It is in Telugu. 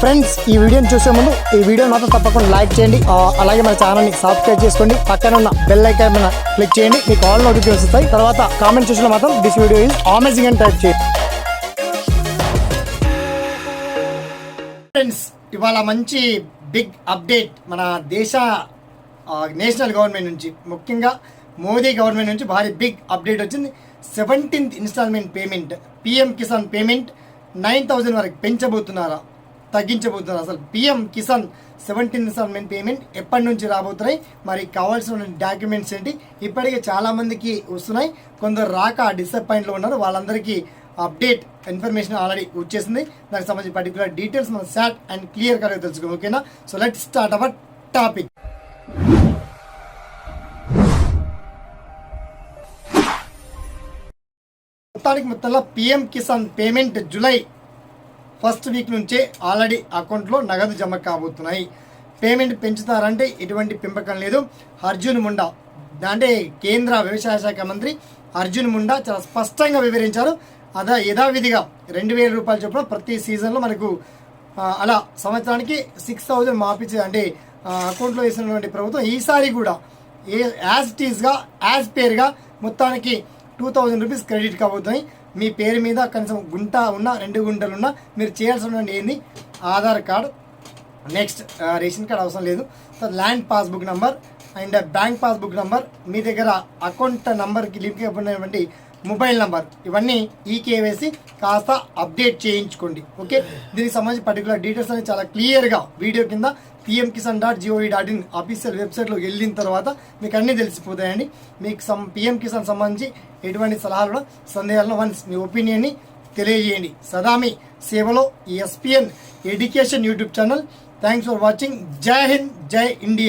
ఫ్రెండ్స్ ఈ వీడియోని చూసే ముందు ఈ వీడియో మాత్రం తప్పకుండా లైక్ చేయండి. అలాగే మన ఛానల్ని సబ్స్క్రైబ్ చేసుకోండి. పక్కన ఉన్న బెల్ ఐకాన్ మీద క్లిక్ చేయండి. మీకు ఆల్ నోటిఫికేషన్ వస్తాయి. తర్వాత కామెంట్ చూసిన మాత్రం దిస్ వీడియో ఈజ్ అమేజింగ్ అని టైప్ చేయండి. ఫ్రెండ్స్ ఇవాళ మంచి బిగ్ అప్డేట్ మన దేశ నేషనల్ గవర్నమెంట్ నుంచి ముఖ్యంగా మోదీ గవర్నమెంట్ నుంచి భారీ బిగ్ అప్డేట్ వచ్చింది. Seventeenth instalment payment PM Kisan payment nine thousand వరకు పెంచబోతున్నారా? తగ్గించబోతున్నారు. అసలు PM Kisan seventeen instalment payment ఎప్పటి నుంచి రాబోతున్నాయి? మరి కావాల్సిన డాక్యుమెంట్స్ ఏంటి? ఇప్పటికే చాలామందికి వస్తున్నాయి. కొందరు రాక డిసప్పాయింట్లో ఉన్నారు. వాళ్ళందరికీ అప్డేట్ ఇన్ఫర్మేషన్ ఆల్రెడీ వచ్చేసింది. దానికి సంబంధించి పర్టికులర్ డీటెయిల్స్ మనం శాట్ అండ్ క్లియర్గా తెలుసుకుందాం. ఓకేనా? So let start our topic మొత్తానికి మొత్తంలో PM Kisan payment July first week నుంచే ఆల్రెడీ అకౌంట్లో నగదు జమ కాబోతున్నాయి. పేమెంట్ పెంచుతారంటే ఎటువంటి పెంపకం లేదు. అర్జున్ ముండా అంటే కేంద్ర వ్యవసాయ శాఖ మంత్రి అర్జున్ ముండా చాలా స్పష్టంగా వివరించారు. అదా యథావిధిగా రెండు వేల రూపాయలు చొప్పున ప్రతి సీజన్లో మనకు అలా సంవత్సరానికి సిక్స్ థౌజండ్ మాపించే అంటే అకౌంట్లో వేసినటువంటి ప్రభుత్వం ఈసారి కూడా ఏ యాజ్ టీజ్గా యాజ్ పేర్గా మొత్తానికి టూ థౌజండ్ రూపీస్ క్రెడిట్ కాబోతున్నాయి మీ పేరు మీద కనీసం గుంట ఉన్న రెండు గుంటలు ఉన్నా మీరు చేయాల్సినటువంటి ఏంది? Aadhaar card. Next ration card అవసరం లేదు. Land passbook number and bank passbook number మీ దగ్గర అకౌంట్ నెంబర్కి లింక్ అయిపోయినటువంటి మొబైల్ నంబర్. ఇవన్నీ ఈ కేవైసీ కాస్త అప్డేట్ చేయించుకోండి. ఓకే? దీనికి సంబంధించి పర్టికులర్ డీటెయిల్స్ అనేది చాలా క్లియర్గా వీడియో కింద PM Kisan dot GOV dot in official వెబ్సైట్లో వెళ్ళిన తర్వాత మీకు అన్నీ తెలిసిపోతాయండి. మీకు సం పిఎం కిసాన్ సంబంధించి ఎటువంటి సలహాలు సందేహాలను వన్స్ మీ ఒపీనియన్ని తెలియజేయండి. సదా మీ సేవలో SPN education YouTube channel thanks for watching జై హింద్ జై ఇండియా.